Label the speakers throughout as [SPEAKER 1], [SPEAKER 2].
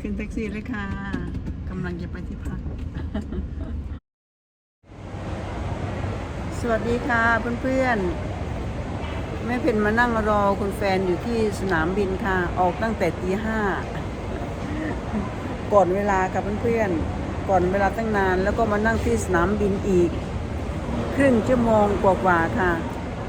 [SPEAKER 1] ขึ้นแท็กซี่เลยค่ะกำลังจะไปที่พัก สวัสดีค่ะเพื่อนๆแม่เพนมานั่งรอคุณแฟนอยู่ที่สนามบินค่ะ ออกตั้งแต่ตีห้าก่อนเวลากับเพื่อนๆ ก่อนเวลาตั้งนาน แล้วก็มานั่งที่สนามบินอีก ครึ่งชั่วโมงกว่าๆค่ะ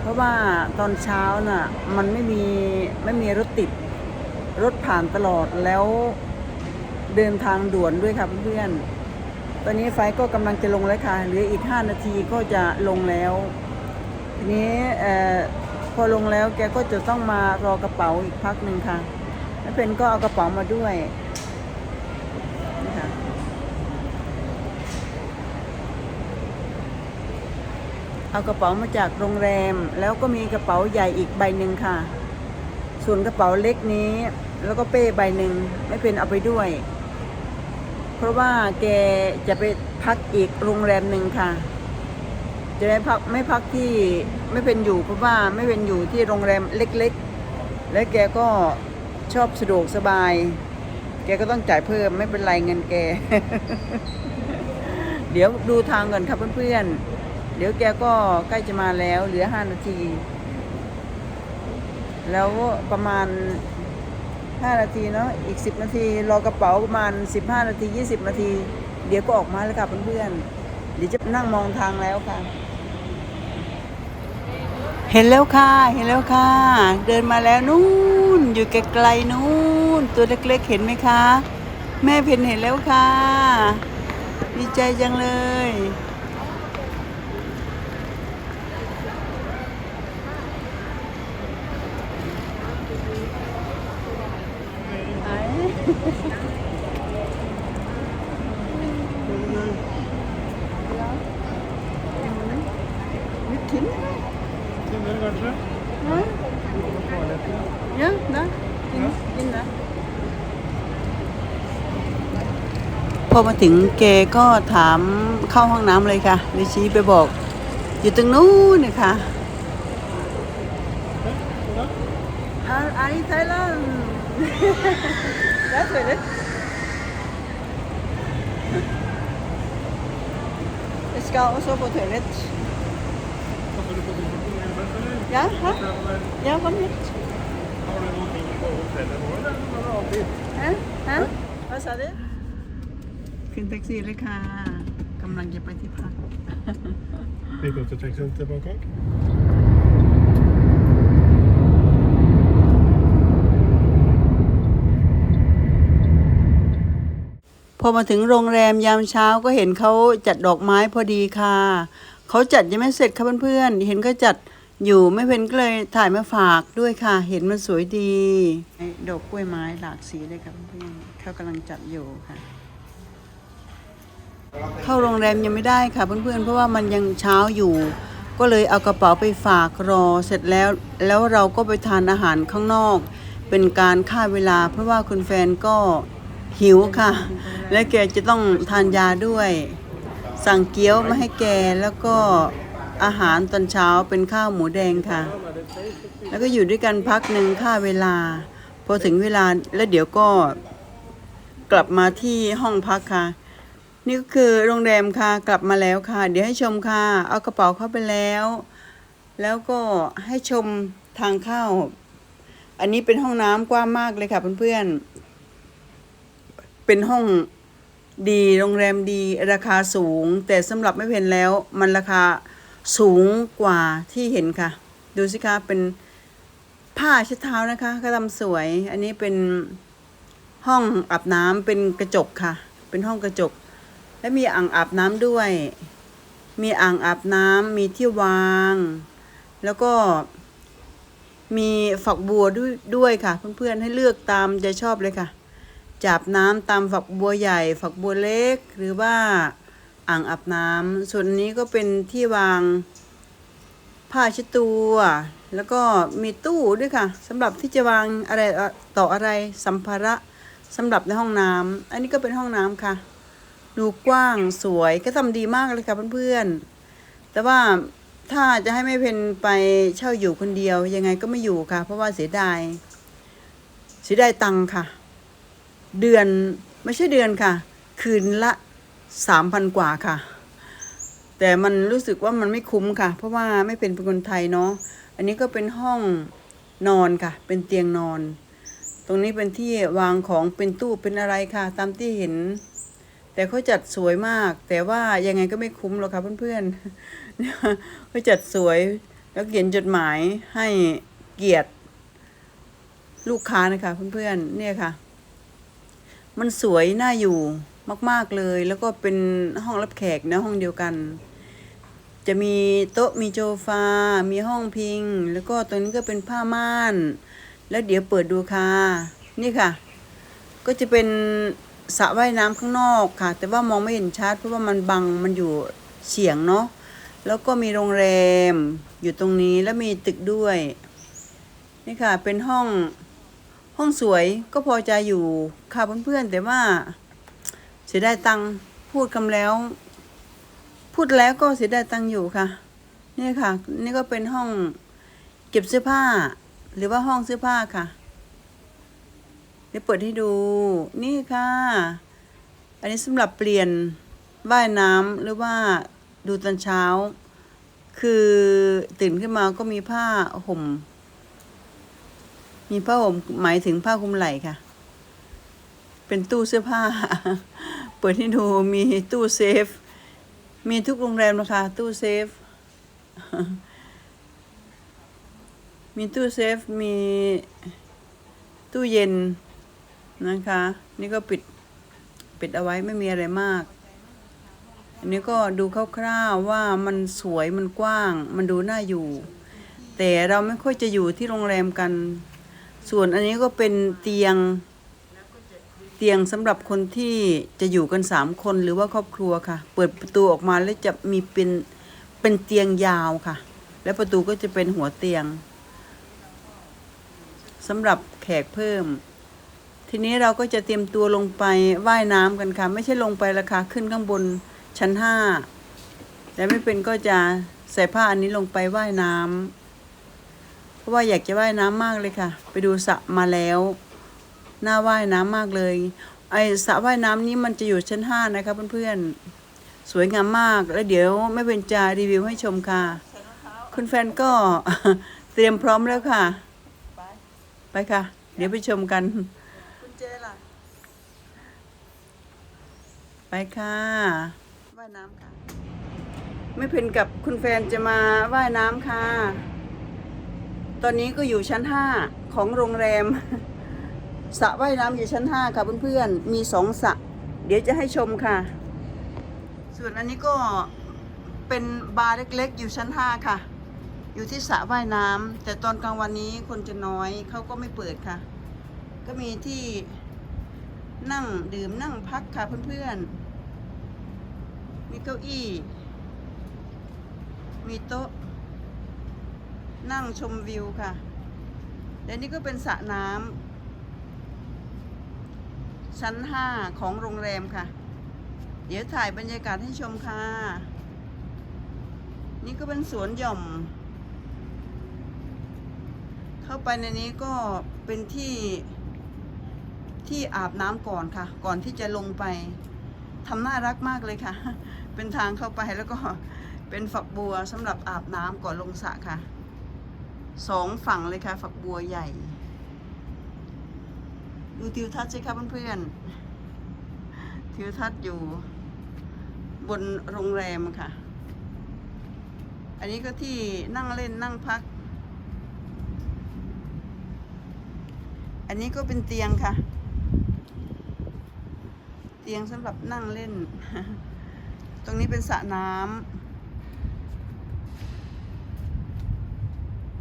[SPEAKER 1] เพราะว่าตอนเช้าน่ะ มันไม่มีไม่มีรถติด รถผ่านตลอดแล้ว เดินทางด่วนด้วยค่ะเพื่อนๆ ตอนนี้ไฟก็กำลังจะลงแล้วค่ะ เหลืออีก 5 นาทีก็จะลงแล้ว ทีนี้พอลงแล้วแกก็จะต้องมารอกระเป๋าอีกพักหนึ่งค่ะแล้วเพนก็เอากระเป๋ามาด้วยนี่ค่ะเอากระเป๋ามาจากโรงแรม แล้วก็มีกระเป๋าใหญ่อีกใบหนึ่งค่ะ ส่วนกระเป๋าเล็กนี้ แล้วก็เป้ใบหนึ่งไม่เป็นเอาไปด้วย เพราะว่าแกจะไปพักอีกโรงแรมหนึ่งค่ะ จะไม่พักไม่พักที่ไม่เป็นอยู่เพราะว่าไม่เป็นอยู่ที่โรงแรมเล็กๆ และแกก็ชอบสะดวกสบาย แกก็ต้องจ่ายเพิ่มไม่เป็นไรเงินแก เดี๋ยวดูทางก่อนครับเพื่อนๆ เดี๋ยวแกก็ใกล้จะมาแล้วเหลือห้านาที แล้วประมาณ 5 นาทีเนาะอีก 10 นาที รอกระเป๋าประมาณ 15 นาที 20 นาที เดี๋ยวก็ออกมาแล้วค่ะเพื่อนๆเดี๋ยวจะนั่งมองทางแล้วค่ะ เห็นแล้วค่ะเห็นแล้วค่ะ เดินมาแล้วนู่นอยู่ไกลๆนู่นตัวเล็กๆเห็นไหมคะ แม่เพ็นเห็นแล้วค่ะ ดีใจจังเลย อมาถึงแกก็ถามเข้าห้องน้ำเลยค่ะดิชี้ไปบอก อยู่ตรงนู้นนี่ค่ะอาอาริไทยแลนด์ That's it. Jeg skal også på toalett.
[SPEAKER 2] Skal du på do på gulvet, eller?
[SPEAKER 1] Ja, hæ?
[SPEAKER 2] Eller
[SPEAKER 1] Ja, kom hit.
[SPEAKER 2] Har du noen ting på hotellet nå, eller? Eller er det alltid?
[SPEAKER 1] ฮะฮะภาษาดิ ขึ้นแท็กซี่เลยค่ะกำลังจะไปที่พัก
[SPEAKER 2] Vi går til taxien til Bangkok.
[SPEAKER 1] พอมาถึงโรงแรมยามเช้าก็เห็นเขาจัดดอกไม้พอดีค่ะ เขาจัดยังไม่เสร็จค่ะเพื่อนๆ เห็นเขาจัดอยู่ไม่เป็นก็เลยถ่ายมาฝากด้วยค่ะ เห็นมันสวยดี ดอกกล้วยไม้หลากสีเลยค่ะเพื่อนๆเขากำลังจัดอยู่ค่ะ เข้าโรงแรมยังไม่ได้ค่ะเพื่อนๆ เพราะว่ามันยังเช้าอยู่ ก็เลยเอากระเป๋าไปฝากรอเสร็จแล้ว แล้วเราก็ไปทานอาหารข้างนอก เป็นการฆ่าเวลา เพราะว่าคุณแฟนก็หิวค่ะ และแกจะต้องทานยาด้วย สั่งเกี๊ยวมาให้แกแล้วก็อาหารตอนเช้าเป็นข้าวหมูแดงค่ะ แล้วก็อยู่ด้วยกันพักหนึ่งค่าเวลา พอถึงเวลาแล้วเดี๋ยวก็กลับมาที่ห้องพักค่ะ นี่ก็คือโรงแรมค่ะกลับมาแล้วค่ะ เดี๋ยวให้ชมค่ะ เอากระเป๋าเข้าไปแล้ว แล้วก็ให้ชมทางเข้า อันนี้เป็นห้องน้ำกว้างมากเลยค่ะเพื่อนๆเป็นห้องดีโรงแรมดีราคาสูง แต่สำหรับไม่เพนแล้ว มันราคาสูงกว่าที่เห็นค่ะ ดูสิคะเป็นผ้าเช็ดเท้านะคะก็ทำสวย อันนี้เป็นห้องอาบน้ำเป็นกระจกค่ะ เป็นห้องกระจก และมีอ่างอาบน้ำด้วย มีอ่างอาบน้ำมีที่วาง แล้วก็มีฝักบัวด้วยด้วยค่ะ เพื่อนๆให้เลือกตามใจชอบเลยค่ะ จับน้ำตามฝักบัวใหญ่ ฝักบัวเล็ก หรือว่าอ่างอาบน้ำส่วนนี้ก็เป็นที่วางผ้าเช็ดตัว แล้วก็มีตู้ด้วยค่ะสำหรับที่จะวางอะไรต่ออะไรสัมภาระสำหรับในห้องน้ำอันนี้ก็เป็นห้องน้ำค่ะ ดูกว้างสวยก็ทำดีมากเลยค่ะเพื่อนๆ แต่ว่าถ้าจะให้แม่เพนไปเช่าอยู่คนเดียวยังไงก็ไม่อยู่ค่ะ เพราะว่าเสียดายเสียดายตังค่ะ เดือนไม่ใช่เดือนค่ะ คืนละสามพันกว่าค่ะ แต่มันรู้สึกว่ามันไม่คุ้มค่ะ เพราะว่าไม่เพนเป็นคนไทยเนาะอันนี้ก็เป็นห้องนอนค่ะ เป็นเตียงนอน ตรงนี้เป็นที่วางของเป็นตู้เป็นอะไรค่ะ ตามที่เห็น แต่เขาจัดสวยมาก แต่ว่ายังไงก็ไม่คุ้มหรอกค่ะเพื่อนๆเขาจัดสวยแล้วเขียนจดหมายให้เกียรติลูกค้านะคะเพื่อนๆเนี่ยค่ะ มันสวยน่าอยู่มาก ๆเลย แล้วก็เป็นห้องรับแขกนะห้องเดียวกัน จะมีโต๊ะมีโจฟา มีห้องพิง แล้วก็ตรงนี้ก็เป็นผ้าม่าน แล้วเดี๋ยวเปิดดูค่ะ นี่ค่ะ ก็จะเป็น สระว่ายน้ำข้างนอกค่ะ แต่ว่ามองไม่เห็นชัดเพราะว่ามันบังมันอยู่เฉียงเนาะแล้วก็มีโรงแรมอยู่ตรงนี้แล้วมีตึกด้วยนี่ค่ะเป็นห้องห้องสวยก็พอใจอยู่ค่ะเพื่อนๆแต่ว่าเสียดายตังพูดคำแล้ว พูดแล้วก็เสียดายตังอยู่ค่ะนี่ค่ะ นี่ก็เป็นห้องเก็บเสื้อผ้า หรือว่าห้องเสื้อผ้าค่ะ เดี๋ยวเปิดให้ดู นี่ค่ะ อันนี้สำหรับเปลี่ยนว่ายน้ำหรือว่าดูตอนเช้า คือตื่นขึ้นมาก็มีผ้าห่ม มีผ้าห่มหมายถึงผ้าคลุมไหล่ค่ะ เป็นตู้เสื้อผ้า เปิดให้ดูมีตู้เซฟ มีทุกโรงแรมนะคะ ตู้เซฟ มีตู้เซฟ มีตู้เย็น นะคะ นี่ก็ปิดปิดเอาไว้ไม่มีอะไรมาก อันนี้ก็ดูคร่าวๆว่ามันสวยมันกว้าง มันดูน่าอยู่ แต่เราไม่ค่อยจะอยู่ที่โรงแรมกัน ส่วนอันนี้ก็เป็นเตียงเตียงสำหรับคนที่จะอยู่กันสามคนหรือว่าครอบครัวค่ะ เปิดประตูออกมาแล้วจะมีเป็นเป็นเตียงยาวค่ะ และประตูก็จะเป็นหัวเตียงสำหรับแขกเพิ่ม ทีนี้เราก็จะเตรียมตัวลงไปว่ายน้ำกันค่ะ ไม่ใช่ลงไปราคาขึ้นข้างบนชั้นห้าแต่ไม่เป็นก็จะใส่ผ้าอันนี้ลงไปว่ายน้ำเพราะว่าอยากจะว่ายน้ำมากเลยค่ะ ไปดูสระมาแล้วน่าว่ายน้ำมากเลย ไอสระว่ายน้ำนี้มันจะอยู่ชั้นห้านะคะเพื่อนๆสวยงามมากแล้วเดี๋ยวไม่เป็นจารีวิวให้ชมค่ะ คุณแฟนก็เตรียมพร้อมแล้วค่ะ ไปค่ะ เดี๋ยวไปชมกัน คุณเจล่ะ ไป ค่ะว่ายน้ำค่ะไม่เพนกับคุณแฟนจะมาว่ายน้ำค่ะ ตอนนี้ก็อยู่ชั้นห้าของโรงแรมสระว่ายน้ำอยู่ชั้นห้าค่ะเพื่อนๆมีสองสระเดี๋ยวจะให้ชมค่ะ ส่วนอันนี้ก็เป็นบาร์เล็กๆ อยู่ชั้นห้าค่ะ อยู่ที่สระว่ายน้ำแต่ตอนกลางวันนี้คนจะน้อยเขาก็ไม่เปิดค่ะ ก็มีที่นั่งดื่มนั่งพักค่ะเพื่อนๆ มีเก้าอี้ มีโต๊ะ นั่งชมวิวค่ะ และนี่ก็เป็นสระน้ำชั้นห้าของโรงแรมค่ะ เดี๋ยวถ่ายบรรยากาศให้ชมค่ะ นี่ก็เป็นสวนหย่อม เข้าไปในนี้ก็เป็นที่ที่อาบน้ำก่อนค่ะ ก่อนที่จะลงไป ทำน่ารักมากเลยค่ะ เป็นทางเข้าไปแล้วก็เป็นฝักบัวสำหรับอาบน้ำก่อนลงสระค่ะสองฝั่งเลยค่ะ ฝักบัวใหญ่ ดูทิวทัศน์สิคะเพื่อนๆทิวทัศน์อยู่บนโรงแรมค่ะ อันนี้ก็ที่นั่งเล่นนั่งพัก อันนี้ก็เป็นเตียงค่ะ ตียงสำหรับนั่งเล่น ตรงนี้เป็นสระน้ำ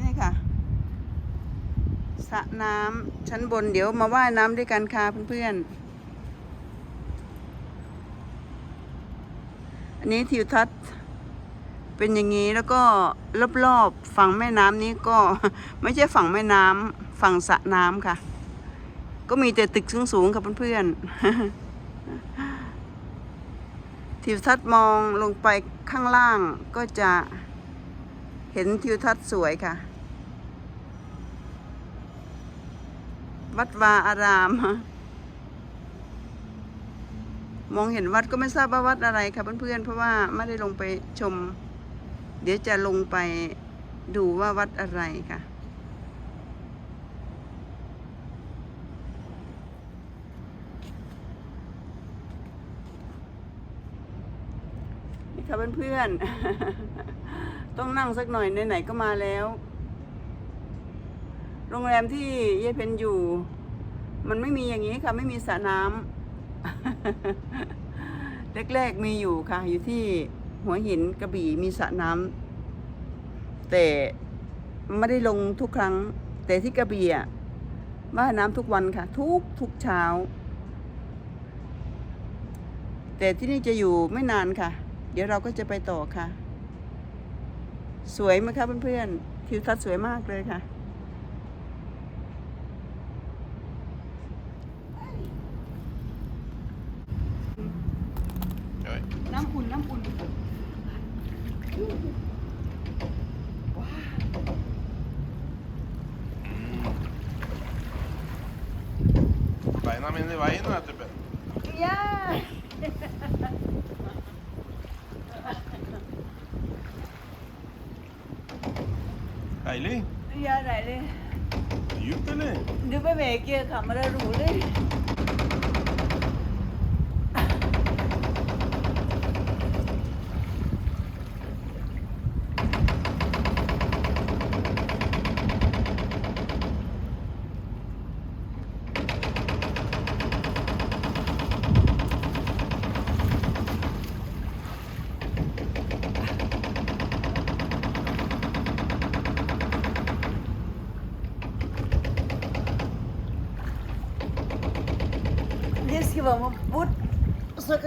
[SPEAKER 1] นี่ค่ะสระน้ำชั้นบนเดี๋ยวมาว่ายน้ำด้วยกันค่ะเพื่อนๆ อันนี้ทิวทัศน์เป็นอย่างนี้แล้วก็รอบๆฝั่งแม่น้ำนี้ก็ไม่ใช่ฝั่งแม่น้ำฝั่งสระน้ำค่ะ ก็มีแต่ตึกสูงๆค่ะเพื่อนๆ ทิวทัศน์มองลงไปข้างล่างก็จะเห็นทิวทัศน์สวยค่ะ วัดวาอาราม มองเห็นวัดก็ไม่ทราบว่าวัดอะไรค่ะเพื่อนๆเพราะว่าไม่ได้ลงไปชม เดี๋ยวจะลงไปดูว่าวัดอะไรค่ะ ค่ะเพื่อนๆ ต้องนั่งสักหน่อยไหนๆก็มาแล้ว โรงแรมที่เยเพนอยู่ มันไม่มีอย่างนี้ค่ะ ไม่มีสระน้ำแรกๆมีอยู่ค่ะ อยู่ที่หัวหินกระบี่มีสระน้ำแต่ไม่ได้ลงทุกครั้ง แต่ที่กระบี่อะว่ายน้ำทุกวันค่ะ ทุกทุกเช้า แต่ที่นี่จะอยู่ไม่นานค่ะ เดี๋ยวเราก็จะไปต่อค่ะ สวยไหมคะเพื่อนๆทิวทัศน์สวยมากเลยค่ะ
[SPEAKER 2] Oj.
[SPEAKER 1] น้ำอุ่นน้ำอุ่น
[SPEAKER 2] Beina mine i veien, vet du. Ben.
[SPEAKER 1] ย่า
[SPEAKER 2] Deilig.
[SPEAKER 1] ย่าไหน deilig? Ja, deilig.
[SPEAKER 2] Dypt, eller?
[SPEAKER 1] Du beveger kammeret rolig.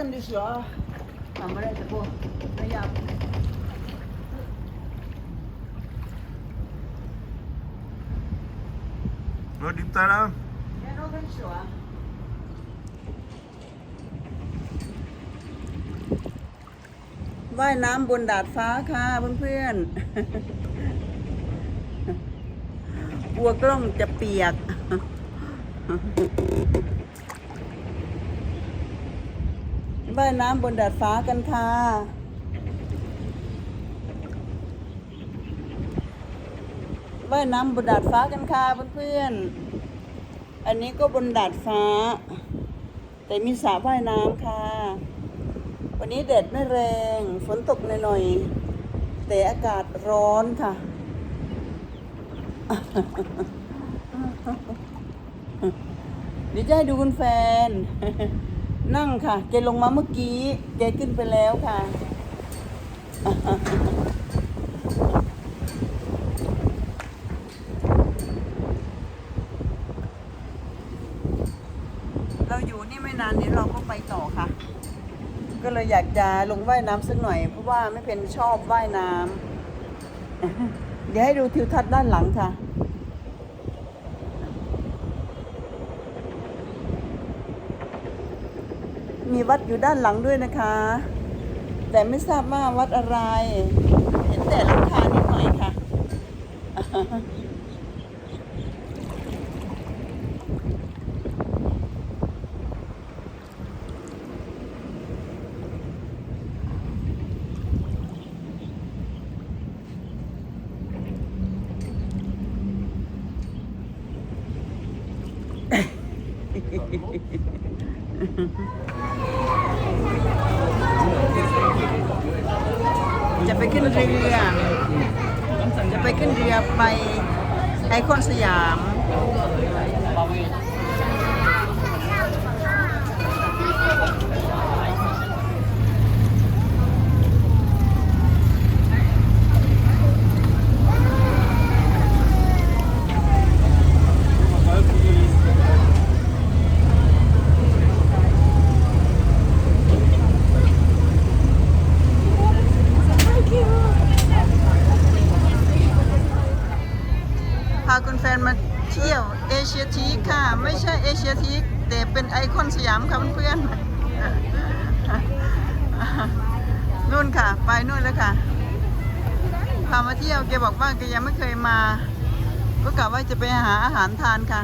[SPEAKER 1] Så kan du slå av kameraet etterpå. Men ja.
[SPEAKER 2] Hvor dypt er det?
[SPEAKER 1] Ja, nå kan du slå av. ๆว่ายน้ำบนดาดฟ้าค่ะเพื่อนๆกลัวกล้องจะเปียก ว่ายน้ำบนดาดฟ้ากันค่ะ ว่ายน้ำบนดาดฟ้ากันค่ะเพื่อนๆ อันนี้ก็บนดาดฟ้า แต่มีสระว่ายน้ำค่ะ วันนี้แดดไม่แรง ฝนตกหน่อยๆ แต่อากาศร้อนค่ะเดี๋ยวจะให้ดูคุณแฟน นั่งค่ะแกลงมาเมื่อกี้แกขึ้นไปแล้วค่ะ เราอยู่นี่ไม่นานเดี๋ยวเราก็ไปต่อค่ะ ก็เลยอยากจะลงว่ายน้ำสักหน่อย เพราะว่าไม่เป็นชอบว่ายน้ำ เดี๋ยวให้ดูทิวทัศน์ด้านหลังค่ะ มีวัดอยู่ด้านหลังด้วยนะคะ แต่ไม่ทราบว่าวัดอะไร เห็นแต่ลังคานิดหน่อยค่ะ จะไปขึ้นเรือ จะไปขึ้นเรือไปไอคอนสยาม พาคุณแฟนมาเที่ยวเอเชียทีคค่ะ ไม่ใช่เอเชียทีคแต่เป็นไอคอนสยามค่ะเพื่อนๆ นู่นค่ะ ไปนู่นแล้วค่ะ พามาเที่ยวแกบอกว่าแกยังไม่เคยมา ก็กะว่า จะไปหาอาหารทานค่ะ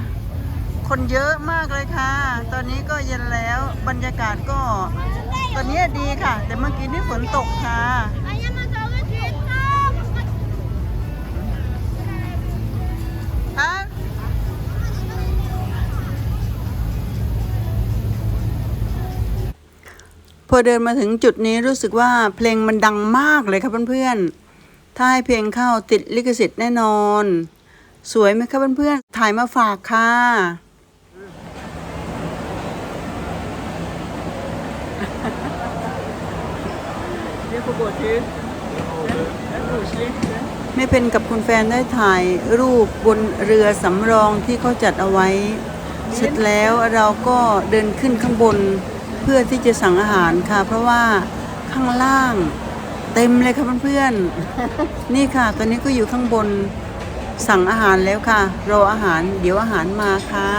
[SPEAKER 1] คนเยอะมากเลยค่ะ ตอนนี้ก็เย็นแล้วบรรยากาศก็ ตอนนี้ดีค่ะ แต่เมื่อกี้นี่ฝนตกค่ะฮะพอเดินมาถึงจุดนี้รู้สึกว่าเพลงมันดังมากเลยครับเพื่อนๆถ้าให้เพลงเข้าติดลิขสิทธิ์แน่นอน สวยไหมครับเพื่อนๆ ถ่ายมาฝากค่ะแม่เพนกับคุณแฟนได้ถ่ายรูปบนเรือสำรองที่เขาจัดเอาไว้ เสร็จแล้วเราก็เดินขึ้นข้างบนเพื่อที่จะสั่งอาหารค่ะ เพราะว่าข้างล่างเต็มเลยค่ะเพื่อนๆ นี่ค่ะ ตอนนี้ก็อยู่ข้างบน สั่งอาหารแล้วค่ะ รออาหารเดี๋ยวอาหารมาค่ะ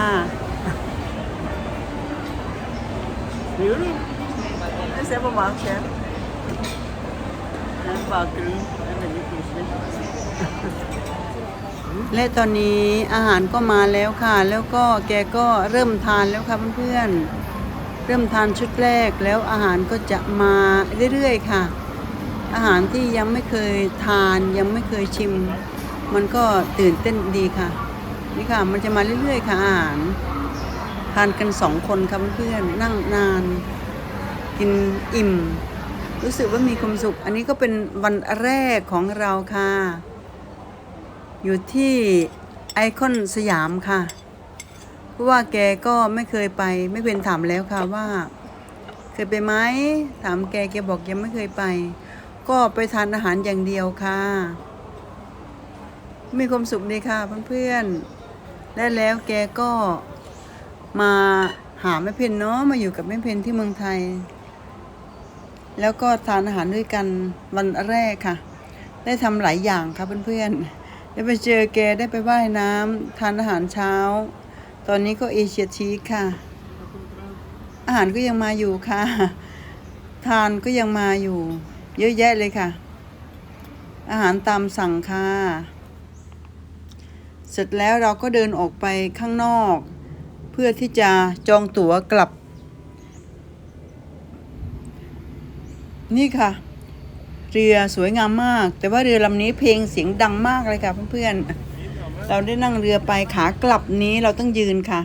[SPEAKER 2] Really?
[SPEAKER 1] เซฟบอกเชฟบอกกึ่งและตอนนี้อาหารก็มาแล้วค่ะ แล้วก็แกก็เริ่มทานแล้วค่ะเพื่อนๆเริ่มทานชุดแรกแล้วอาหารก็จะมาเรื่อยๆค่ะ อาหารที่ยังไม่เคยทานยังไม่เคยชิม มันก็ตื่นเต้นดีค่ะ นี่ค่ะมันจะมาเรื่อยๆค่ะอาหารทานกันสองคนค่ะเพื่อนๆนั่งนาน กินอิ่ม รู้สึกว่ามีความสุข อันนี้ก็เป็นวันแรกของเราค่ะ อยู่ที่ไอคอนสยามค่ะเพราะว่าแกก็ไม่เคยไป ไม่เป็นถามแล้วค่ะว่า เคยไปไหมถามแกแกบอกยังไม่เคยไป ก็ไปทานอาหารอย่างเดียวค่ะ มีความสุขดีค่ะเพื่อนๆและแล้วแกก็มาหาแม่เพนเนาะมาอยู่กับแม่เพนที่เมืองไทย แล้วก็ทานอาหารด้วยกันวันแรกค่ะ ได้ทำหลายอย่างค่ะเพื่อนๆได้ไปเจอแกได้ไปว่ายน้ำทานอาหารเช้า ตอนนี้ก็เอเชียทีคค่ะ อาหารก็ยังมาอยู่ค่ะ ทานก็ยังมาอยู่ เยอะแยะเลยค่ะ อาหารตามสั่งค่ะ เสร็จแล้วเราก็เดินออกไปข้างนอก เพื่อที่จะจองตั๋วกลับ นี่ค่ะ เรือสวยงามมาก แต่ว่าเรือลำนี้เพลงเสียงดังมากเลยค่ะเพื่อนๆเราได้นั่งเรือไปขากลับนี้เราต้องยืนค่ะ